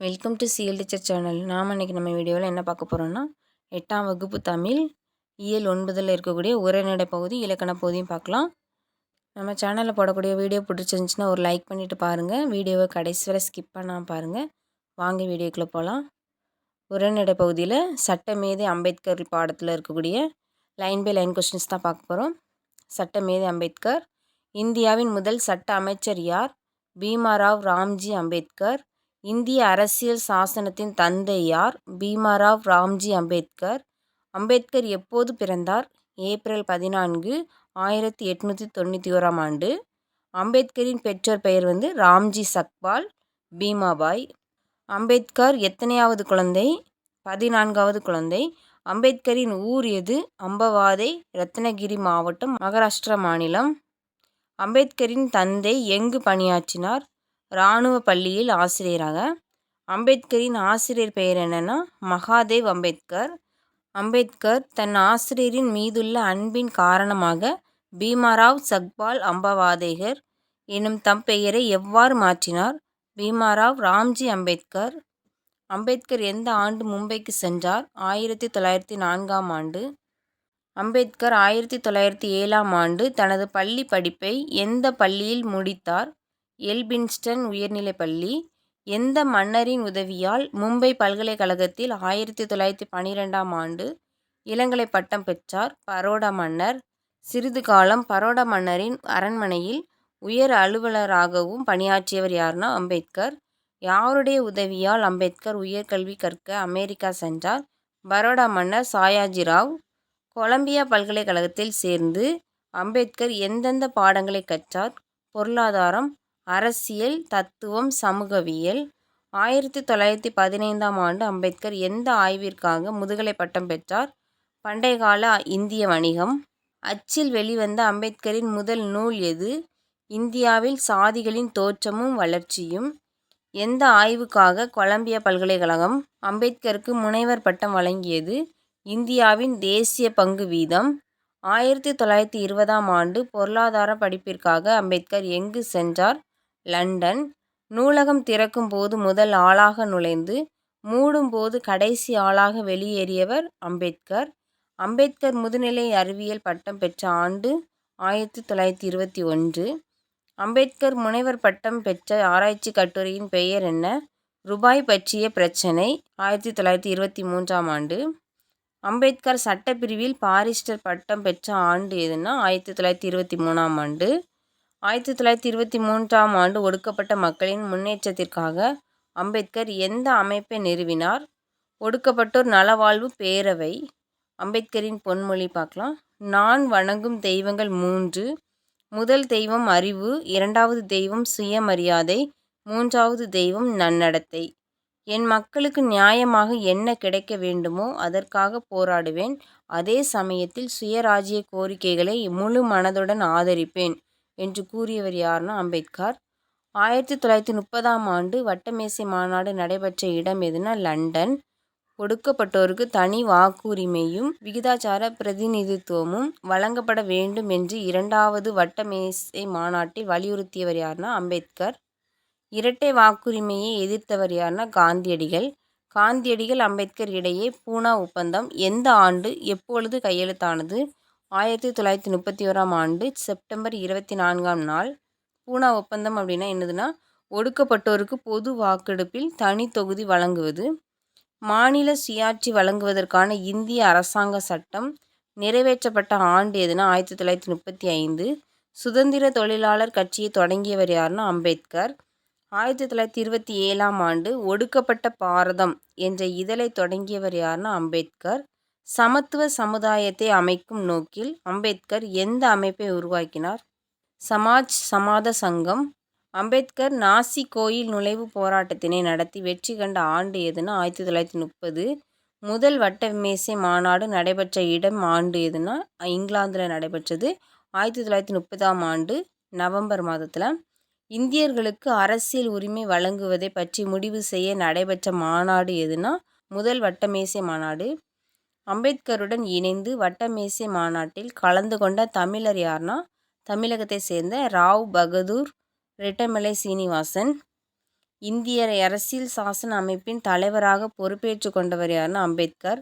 Welcome to CL teacher channel நாம் இன்றைக்கி நம்ம வீடியோவில் என்ன பார்க்க போகிறோன்னா எட்டாம் வகுப்பு தமிழ் இயல் ஒன்பதில் இருக்கக்கூடிய உரைநடை பகுதி இலக்கண பகுதியும் பார்க்கலாம். நம்ம சேனலில் போடக்கூடிய வீடியோ பிடிச்சிருந்துச்சின்னா ஒரு லைக் பண்ணிவிட்டு பாருங்கள் வீடியோவை கடைசி வரை ஸ்கிப் பண்ணாமல் பாருங்கள் வாங்க வீடியோக்குள்ளே போகலாம் உரைநடை பகுதியில் சட்டமேதை அம்பேத்கர் பாடத்தில் இருக்கக்கூடிய லைன் பை லைன் கொஸ்டின்ஸ் தான் பார்க்க போகிறோம் சட்டமேதை அம்பேத்கர் இந்தியாவின் முதல் சட்ட அமைச்சர் யார்? பீமாராவ் ராம்ஜி அம்பேத்கர் இந்திய அரசியல் சாசனத்தின் தந்தை யார்? பீமாராவ் ராம்ஜி அம்பேத்கர். அம்பேத்கர் எப்போது பிறந்தார்? ஏப்ரல் பதினான்கு ஆயிரத்தி எட்நூற்றி தொண்ணூற்றி ஓராம் ஆண்டு. அம்பேத்கரின் பெற்றோர் பெயர் வந்து ராம்ஜி சக்பால் பீமாபாய். அம்பேத்கர் எத்தனையாவது குழந்தை? பதினான்காவது குழந்தை. அம்பேத்கரின் ஊர் எது? அம்பவாதை ரத்னகிரி மாவட்டம் மகாராஷ்டிரா மாநிலம். அம்பேத்கரின் தந்தை எங்கு பணியாற்றினார்? இராணுவ பள்ளியில் ஆசிரியராக. அம்பேத்கரின் ஆசிரியர் பெயர் என்னென்னா மகாதேவ் அம்பேத்கர். அம்பேத்கர் தன் ஆசிரியரின் மீதுள்ள அன்பின் காரணமாக பீமாராவ் சக்பால் அம்பவாதேகர் எனும் தம் பெயரை எவ்வாறு மாற்றினார்? பீமாராவ் ராம்ஜி அம்பேத்கர். அம்பேத்கர் எந்த ஆண்டு மும்பைக்கு சென்றார்? ஆயிரத்தி தொள்ளாயிரத்தி நான்காம் ஆண்டு. அம்பேத்கர் ஆயிரத்தி தொள்ளாயிரத்தி ஏழாம் ஆண்டு தனது பள்ளி படிப்பை எந்த பள்ளியில் முடித்தார்? எல்பின்ஸ்டன் உயர்நிலைப்பள்ளி எந்த மன்னரின் உதவியால் மும்பை பல்கலைக்கழகத்தில் ஆயிரத்தி தொள்ளாயிரத்தி பன்னிரெண்டாம் ஆண்டு இளங்கலை பட்டம் பெற்றார் பரோடா மன்னர். சிறிது காலம் பரோடா மன்னரின் அரண்மனையில் உயர் அலுவலராகவும் பணியாற்றியவர் யார்னா அம்பேத்கர். யாருடைய உதவியால் அம்பேத்கர் உயர்கல்வி கற்க அமெரிக்கா சென்றார்? பரோடா மன்னர் சாயாஜிராவ் கொலம்பியா பல்கலைக்கழகத்தில் சேர்ந்து அம்பேத்கர் எந்தெந்த பாடங்களை கற்றார்? பொருளாதாரம் அரசியல் தத்துவம் சமூகவியல். ஆயிரத்தி தொள்ளாயிரத்தி பதினைந்தாம் ஆண்டு அம்பேத்கர் எந்த ஆய்விற்காக முதுகலை பட்டம் பெற்றார்? பண்டைய கால இந்திய வணிகம். அச்சில் வெளிவந்த அம்பேத்கரின் முதல் நூல் எது? இந்தியாவில் சாதிகளின் தோற்றமும் வளர்ச்சியும். எந்த ஆய்வுக்காக கொலம்பியா பல்கலைக்கழகம் அம்பேத்கருக்கு முனைவர் பட்டம் வழங்கியது? இந்தியாவின் தேசிய பங்கு வீதம். ஆயிரத்தி தொள்ளாயிரத்தி இருபதாம் ஆண்டு பொருளாதார படிப்பிற்காக அம்பேத்கர் எங்கு சென்றார்? லண்டன். நூலகம் திறக்கும் போது முதல் ஆளாக நுழைந்து மூடும் போது கடைசி ஆளாக வெளியேறியவர் அம்பேத்கர். அம்பேத்கர் முதுநிலை அறிவியல் பட்டம் பெற்ற ஆண்டு ஆயிரத்தி தொள்ளாயிரத்தி இருபத்தி ஒன்று. அம்பேத்கர் முனைவர் பட்டம் பெற்ற ஆராய்ச்சி கட்டுரையின் பெயர் என்ன? ரூபாய் பற்றிய பிரச்சனை ஆயிரத்தி தொள்ளாயிரத்தி இருபத்தி மூன்றாம் ஆண்டு. அம்பேத்கர் சட்டப்பிரிவில் பாரிஸ்டர் பட்டம் பெற்ற ஆண்டு எதுனா ஆயிரத்தி தொள்ளாயிரத்தி இருபத்தி மூணாம் ஆண்டு. ஆயிரத்தி தொள்ளாயிரத்தி இருபத்தி மூன்றாம் ஆண்டு ஒடுக்கப்பட்ட மக்களின் முன்னேற்றத்திற்காக அம்பேத்கர் எந்த அமைப்பை நிறுவினார்? ஒடுக்கப்பட்டோர் நலவாழ்வு பேரவை அம்பேத்கரின் பொன்மொழி பார்க்கலாம். நான் வணங்கும் தெய்வங்கள் மூன்று. முதல் தெய்வம் அறிவு இரண்டாவது தெய்வம் சுயமரியாதை மூன்றாவது தெய்வம் நன்னடத்தை. என் மக்களுக்கு நியாயமாக என்ன கிடைக்க வேண்டுமோ அதற்காக போராடுவேன். அதே சமயத்தில் சுயராஜ்ய கோரிக்கைகளை முழு மனதுடன் ஆதரிப்பேன். என்று கூறியவர் யார்னா அம்பேத்கர். ஆயிரத்தி தொள்ளாயிரத்தி முப்பதாம் ஆண்டு வட்டமேசை மாநாடு நடைபெற்ற இடம் எதுனா லண்டன். ஒடுக்கப்பட்டோருக்கு தனி வாக்குரிமையும் விகிதாச்சார பிரதிநிதித்துவமும் வழங்கப்பட வேண்டும் என்று இரண்டாவது வட்டமேசை மாநாட்டை வலியுறுத்தியவர் யார்னா அம்பேத்கர். இரட்டை வாக்குரிமையை எதிர்த்தவர் யார்னா காந்தியடிகள். காந்தியடிகள் அம்பேத்கர் இடையே பூனா ஒப்பந்தம் எந்த ஆண்டு எப்பொழுது கையெழுத்தானது? ஆயிரத்தி தொள்ளாயிரத்தி முப்பத்தி ஓராம் ஆண்டு செப்டம்பர் இருபத்தி நான்காம் நாள் பூனா ஒப்பந்தம் அப்படின்னா என்னதுன்னா ஒடுக்கப்பட்டோருக்கு பொது வாக்கெடுப்பில் தனி தொகுதி வழங்குவது மாநில சுயாட்சி வழங்குவதற்கான இந்திய அரசாங்க சட்டம் நிறைவேற்றப்பட்ட ஆண்டு எதுனா ஆயிரத்தி தொள்ளாயிரத்தி முப்பத்தி ஐந்து. சுதந்திர தொழிலாளர் கட்சியை தொடங்கியவர் யாருன்னா அம்பேத்கர். ஆயிரத்தி தொள்ளாயிரத்தி இருபத்தி ஏழாம் ஆண்டு ஒடுக்கப்பட்ட பாரதம் என்ற இதழை தொடங்கியவர் யாருன்னா அம்பேத்கர். சமத்துவ சமுதாயத்தை அமைக்கும் நோக்கில் அம்பேத்கர் எந்த அமைப்பை உருவாக்கினார்? சமாஜ் சமாத சங்கம். அம்பேத்கர் நாசி கோயில் நுழைவு போராட்டத்தினை நடத்தி வெற்றி கண்ட ஆண்டு எதுனா ஆயிரத்தி தொள்ளாயிரத்தி முப்பது. முதல் வட்ட மேசை மாநாடு நடைபெற்ற இடம் ஆண்டு எதுனா இங்கிலாந்தில் நடைபெற்றது. ஆயிரத்தி தொள்ளாயிரத்தி முப்பதாம் ஆண்டு நவம்பர் மாதத்தில். இந்தியர்களுக்கு அரசியல் உரிமை வழங்குவதை பற்றி முடிவு செய்ய நடைபெற்ற மாநாடு எதுனா முதல் வட்டமேசை மாநாடு. அம்பேத்கருடன் இணைந்து வட்டமேசை மாநாட்டில் கலந்து கொண்ட தமிழர் யார்னா? தமிழகத்தை சேர்ந்த ராவ் பகதூர் ரெட்டமலை சீனிவாசன். இந்திய அரசியல் சாசன அமைப்பின் தலைவராக பொறுப்பேற்றுக் கொண்டவர் யாருன்னா அம்பேத்கர்.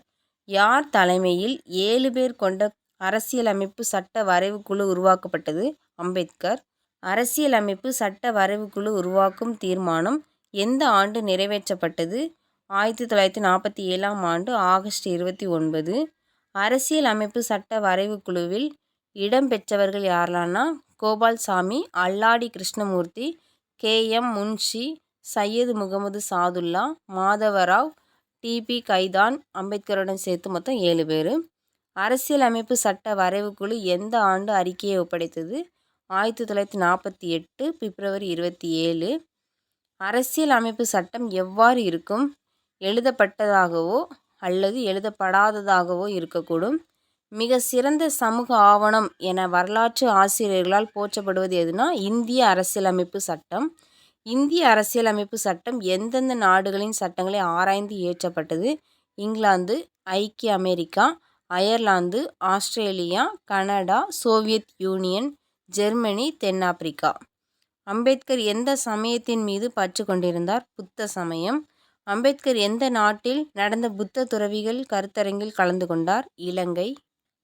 யார் தலைமையில் ஏழு பேர் கொண்ட அரசியலமைப்பு சட்ட வரைவு குழு உருவாக்கப்பட்டது? அம்பேத்கர். அரசியலமைப்பு சட்ட வரைவு குழு உருவாக்கும் தீர்மானம் எந்த ஆண்டு நிறைவேற்றப்பட்டது? ஆயிரத்தி தொள்ளாயிரத்தி நாற்பத்தி ஏழாம் ஆண்டு ஆகஸ்ட் இருபத்தி ஒன்பது அரசியல் அமைப்பு சட்ட வரைவு குழுவில் இடம்பெற்றவர்கள் யாரெல்லாம்னா Gopalaswami Alladi Krishnamurthy K. M. Munshi Syed Mohammed Saadulla Madhavarao DP Khaitan அம்பேத்கருடன் சேர்த்து மொத்தம் ஏழு பேர். அரசியலமைப்பு சட்ட வரைவு குழு எந்த ஆண்டு அறிக்கையை ஒப்படைத்தது? ஆயிரத்தி தொள்ளாயிரத்தி நாற்பத்தி எட்டு பிப்ரவரி இருபத்தி ஏழு. அரசியல் அமைப்பு சட்டம் எவ்வாறு இருக்கும்? எழுதப்பட்டதாகவோ அல்லது எழுதப்படாததாகவோ இருக்கக்கூடும். மிக சிறந்த சமூக ஆவணம் என வரலாற்று ஆசிரியர்களால் போற்றப்படுவது எதுனா இந்திய அரசியலமைப்பு சட்டம். இந்திய அரசியலமைப்பு சட்டம் எந்தெந்த நாடுகளின் சட்டங்களை ஆராய்ந்து இயற்றப்பட்டது? இங்கிலாந்து ஐக்கிய America Ireland Australia Canada Soviet Union Germany தென்னாப்பிரிக்கா. அம்பேத்கர் எந்த சமயத்தின் மீது பற்று கொண்டிருந்தார்? புத்த சமயம். அம்பேத்கர் எந்த நாட்டில் நடந்த புத்த துறவிகள் கருத்தரங்கில் கலந்து கொண்டார்? இலங்கை.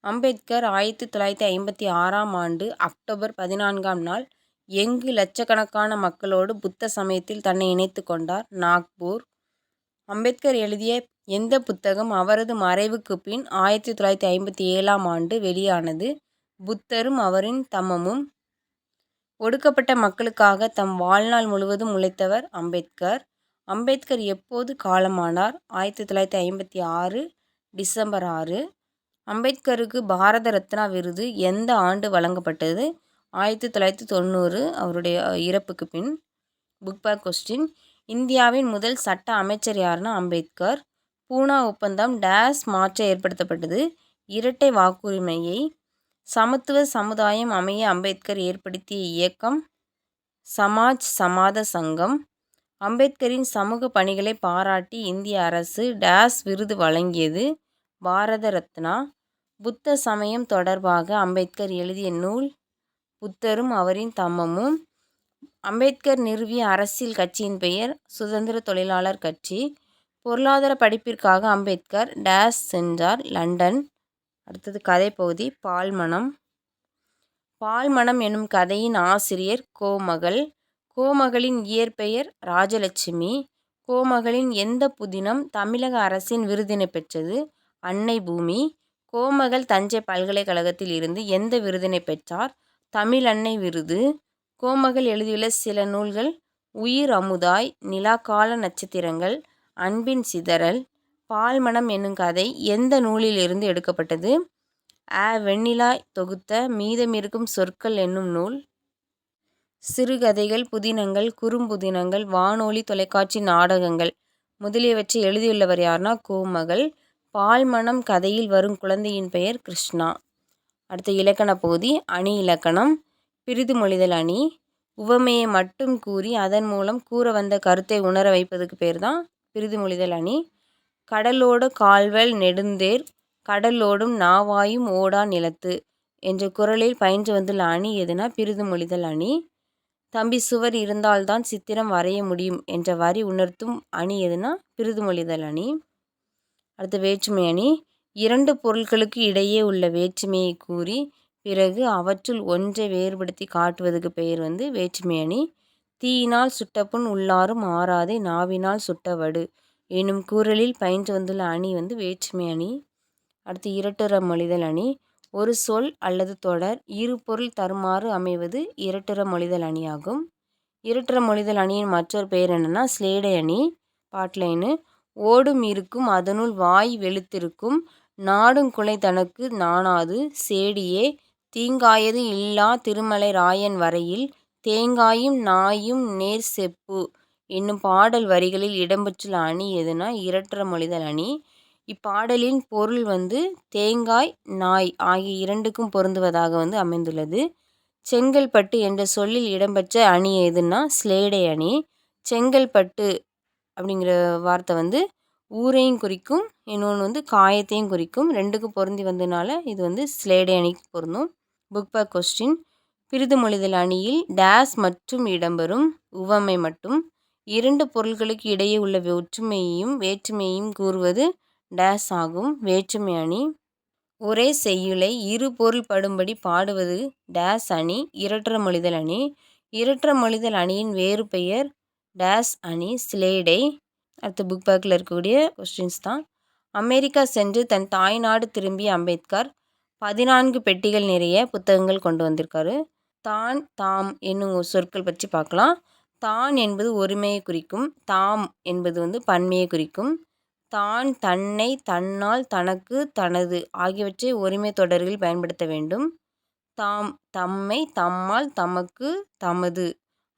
அம்பேத்கர் ஆயிரத்தி தொள்ளாயிரத்தி ஐம்பத்தி ஆறாம் ஆண்டு அக்டோபர் பதினான்காம் நாள் எங்கு லட்சக்கணக்கான மக்களோடு புத்த சமயத்தில் தன்னை இணைத்து கொண்டார்? நாக்பூர். அம்பேத்கர் எழுதிய எந்த புத்தகம் அவரது மறைவுக்கு பின் ஆயிரத்தி தொள்ளாயிரத்தி ஐம்பத்தி ஏழாம் ஆண்டு வெளியானது? புத்தரும் அவரின் தம்மமும் ஒடுக்கப்பட்ட மக்களுக்காக தம் வாழ்நாள் முழுவதும் உழைத்தவர் அம்பேத்கர். அம்பேத்கர் எப்போது காலமானார்? ஆயிரத்தி தொள்ளாயிரத்தி ஐம்பத்தி ஆறு டிசம்பர் ஆறு. அம்பேத்கருக்கு பாரத ரத்னா விருது எந்த ஆண்டு வழங்கப்பட்டது? ஆயிரத்தி தொள்ளாயிரத்தி தொண்ணூறு அவருடைய இறப்புக்கு பின். புக் பேக் கொஸ்டின் இந்தியாவின் முதல் சட்ட அமைச்சர் யாருன்னா அம்பேத்கர். பூனா ஒப்பந்தம் டேஸ் மாற்ற ஏற்படுத்தப்பட்டது. இரட்டை வாக்குரிமையை சமத்துவ சமுதாயம் அமைய அம்பேத்கர் ஏற்படுத்திய இயக்கம் சமாஜ் சமாத சங்கம். அம்பேத்கரின் சமூக பணிகளை பாராட்டி இந்திய அரசு டேஸ் விருது வழங்கியது பாரத ரத்னா. புத்த சமயம் தொடர்பாக அம்பேத்கர் எழுதிய நூல் புத்தரும் அவரின் தம்மமும். அம்பேத்கர் நிறுவிய அரசியல் கட்சியின் பெயர் சுதந்திர தொழிலாளர் கட்சி. பொருளாதார படிப்பிற்காக அம்பேத்கர் டேஸ் சென்றார் லண்டன். அடுத்தது கதை பகுதி பால்மணம் பால்மணம் எனும் கதையின் ஆசிரியர் கோமகள். கோமகளின் இயற்பெயர் ராஜலட்சுமி. கோமகளின் எந்த புதினம் தமிழக அரசின் விருதினை பெற்றது? அன்னை பூமி. கோமகள் தஞ்சை பல்கலைக்கழகத்தில் இருந்து எந்த விருதினை பெற்றார்? தமிழ் அன்னை விருது. கோமகள் எழுதியுள்ள சில நூல்கள் உயிர் அமுதாய் நிலாக்கால நட்சத்திரங்கள் அன்பின் சிதறல் பால்மணம் என்னும் கதை எந்த நூலிலிருந்து எடுக்கப்பட்டது? அ. வெண்ணிலாய் தொகுத்த மீதமிருக்கும் சொற்கள் என்னும் நூல் சிறுகதைகள் புதினங்கள் குறும்புதினங்கள் வானொலி தொலைக்காட்சி நாடகங்கள் முதலியவற்றை எழுதியுள்ளவர் யார்னா கோமகள். பால்மணம் கதையில் வரும் குழந்தையின் பெயர் கிருஷ்ணா. அடுத்த இலக்கண பகுதி அணி இலக்கணம். பிரிது மொழிதல் அணி. உவமையை மட்டும் கூறி அதன் மூலம் கூற வந்த கருத்தை உணர வைப்பதுக்கு பேர் தான் பிரிது மொழிதல் அணி. கடலோடு கால்வல் நெடுந்தேர் கடலோடும் நாவாயும் ஓடா நிலத்து என்ற குரலில் பயின்று வந்துள்ள அணி எதுனா பிரிது மொழிதல் அணி. தம்பி சுவர் இருந்தால்தான் சித்திரம் வரைய முடியும் என்ற வரி உணர்த்தும் அணி எதுனா பிரிதுமொழிதல் அணி. அடுத்து வேற்றுமை அணி. இரண்டு பொருட்களுக்கு இடையே உள்ள வேற்றுமையை கூறி பிறகு அவற்றுள் ஒன்றை வேறுபடுத்தி காட்டுவதுக்கு பெயர் வந்து வேற்றுமை அணி. தீயினால் சுட்டப்புண் உள்ளாரும் ஆறாதே நாவினால் சுட்டவடு எனும் கூறலில் பயின்று வந்துள்ள அணி வந்து வேற்றுமை அணி. அடுத்து இரட்டுற மொழிதல் அணி. ஒரு சொல் அல்லது தொடர் இரு பொருள் தருமாறு அமைவது இரட்டுற மொழிதல் அணியாகும். இரட்டுற மொழிதல் அணியின் மற்றொரு பெயர் என்னென்னா ஸ்லேடை அணி. பாட்லைனு ஓடும் இருக்கும் அதனுள் வாய் வெளுத்திருக்கும் நாடும் குலை தனக்கு நாணாது சேடியே தீங்காயது இல்லா திருமலை ராயன் வரையில் தேங்காயும் நாயும் நேர் செப்பு என்னும் பாடல் வரிகளில் இடம்பெற்றுள்ள அணி எதுனா இரட்டர மொழிதல் அணி. இப்பாடலின் பொருள் வந்து தேங்காய் நாய் ஆகிய இரண்டுக்கும் பொருந்துவதாக வந்து அமைந்துள்ளது. செங்கல்பட்டு என்ற சொல்லில் இடம்பெற்ற அணி எதுன்னா ஸ்லேடை அணி. செங்கல்பட்டு அப்படிங்கிற வார்த்தை வந்து ஊரையும் குறிக்கும் இன்னொன்று வந்து காயத்தையும் குறிக்கும். ரெண்டுக்கும் பொருந்தி வந்ததுனால இது வந்து ஸ்லேடை அணிக்கு பொருந்தும். புக் பேக் கொஸ்டின் பிரிது மொழிதல் அணியில் டேஸ் மற்றும் இடம்பெறும் உவமை மட்டும். இரண்டு பொருள்களுக்கு இடையே உள்ள ஒற்றுமையையும் வேற்றுமையையும் கூறுவது டேஸ் ஆகும் வேற்றுமை அணி. ஒரே செய்யுளை இரு பொருள் படும்படி பாடுவது டேஸ் அணி இரட்டர மொழிதல் அணி. இரட்டர மொழிதல் அணியின் வேறு பெயர் டேஸ் அணி ஸ்லேடை அடுத்த புக் பேக்கில் இருக்கக்கூடிய கொஸ்டின்ஸ் தான். அமெரிக்கா சென்று தன் தாய்நாடு திரும்பிய அம்பேத்கர் பதினான்கு பெட்டிகள் நிறைய புத்தகங்கள் கொண்டு வந்திருக்காரு. தான் தாம் என்னும் சொற்கள் பற்றி பார்க்கலாம். தான் என்பது ஒருமையை குறிக்கும். தாம் என்பது வந்து பன்மையை குறிக்கும். தான் தன்னை தன்னால் தனக்கு தனது ஆகியவற்றை ஒருமை தொடர்களில் பயன்படுத்த வேண்டும். தாம் தம்மை தம்மால் தமக்கு தமது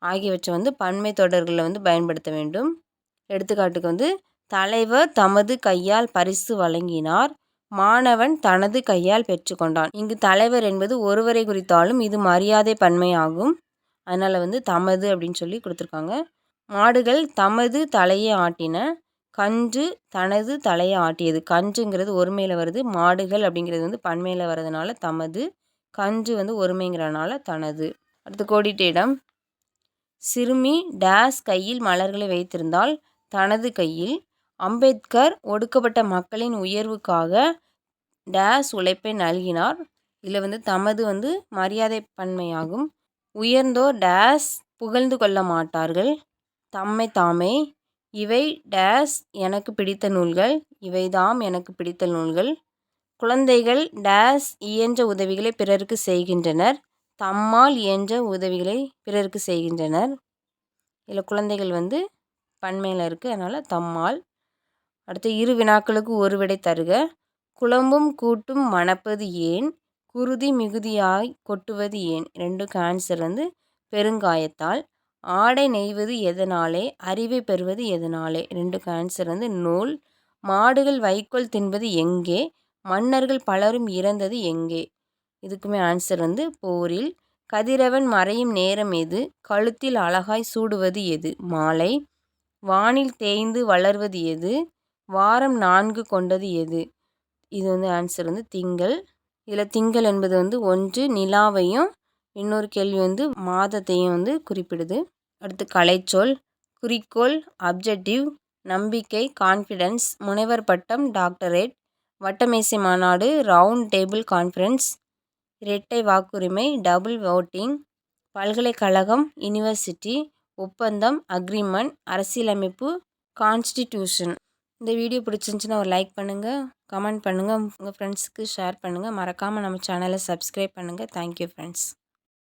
ஆகியவற்றை வந்து பன்மை தொடர்களில் வந்து பயன்படுத்த வேண்டும். எடுத்துக்காட்டுக்கு வந்து தலைவர் தமது கையால் பரிசு வழங்கினார் மாணவன் தனது கையால் பெற்றுக்கொண்டான் இங்கு தலைவர் என்பது ஒருவரை குறித்தாலும் இது மரியாதை பன்மையாகும். அதனால் வந்து தமது அப்படின்னு சொல்லி கொடுத்துருக்காங்க. மாடுகள் தமது தலையை ஆட்டின கன்று தனது தலையை ஆட்டியது. கன்றுங்கிறது ஒருமையில் வருது. மாடுகள் அப்படிங்கிறது வந்து பன்மையில் வர்றதுனால தமது. கன்று வந்து ஒருமைங்கிறனால தனது. அடுத்து கோடிட்ட சிறுமி டேஸ் கையில் மலர்களை வைத்திருந்தால் தனது கையில் அம்பேத்கர் ஒடுக்கப்பட்ட மக்களின் உயர்வுக்காக டேஸ் உழைப்பை நல்கினார். இதில் வந்து தமது வந்து மரியாதை பன்மையாகும். உயர்ந்தோர் டேஸ் புகழ்ந்து கொள்ள மாட்டார்கள். தம்மை தாமே இவை டேஸ் எனக்கு பிடித்த நூல்கள் இவைதாம் எனக்கு பிடித்த நூல்கள். குழந்தைகள் டேஸ் இயன்ற உதவிகளை பிறருக்கு செய்கின்றனர். தம்மால் இயன்ற உதவிகளை பிறருக்கு செய்கின்றனர். இதில் குழந்தைகள் வந்து பன்மையில் இருக்குது அதனால் தம்மால். அடுத்து இரு வினாக்களுக்கு ஒரு விடை தருக. குழம்பும் கூட்டும் மணப்பது ஏன்? குருதி மிகுதியாய் கொட்டுவது ஏன்? ரெண்டும் ஆன்சர் வந்து பெருங்காயத்தால். ஆடை நெய்வது எதனாலே அறிவை பெறுவது எதனாலே? ரெண்டுக்கு ஆன்சர் வந்து நூல். மாடுகள் வைக்கோல் தின்பது எங்கே? மன்னர்கள் பலரும் இறந்தது எங்கே? இதுக்குமே ஆன்சர் வந்து போரில். கதிரவன் மறையும் நேரம் எது? கழுத்தில் அழகாய் சூடுவது எது? மாலை. வானில் தேய்ந்து வளர்வது எது? வாரம் நான்கு கொண்டது எது? இது வந்து ஆன்சர் வந்து திங்கள். இதில் திங்கள் என்பது வந்து ஒன்று நிலாவையும் இன்னொரு கேள்வி வந்து மாதத்தையும் வந்து குறிப்பிடுது. அடுத்து கலைச்சொல் குறிக்கோள் அப்ஜெக்டிவ் நம்பிக்கை கான்ஃபிடென்ஸ் முனைவர் பட்டம் டாக்டரேட் வட்டமேசை மாநாடு ரவுண்ட் டேபிள் கான்ஃபரன்ஸ் இரட்டை வாக்குரிமை டபுள் ஓட்டிங் பல்கலைக்கழகம் யூனிவர்சிட்டி ஒப்பந்தம் அக்ரிமெண்ட் அரசியலமைப்பு கான்ஸ்டிடியூஷன் இந்த வீடியோ பிடிச்சிருந்துச்சின்னா ஒரு லைக் பண்ணுங்கள் கமெண்ட் பண்ணுங்கள் உங்கள் ஃப்ரெண்ட்ஸுக்கு ஷேர் பண்ணுங்கள் மறக்காமல் நம்ம சேனலை சப்ஸ்கிரைப் பண்ணுங்கள் தேங்க்யூ ஃப்ரெண்ட்ஸ்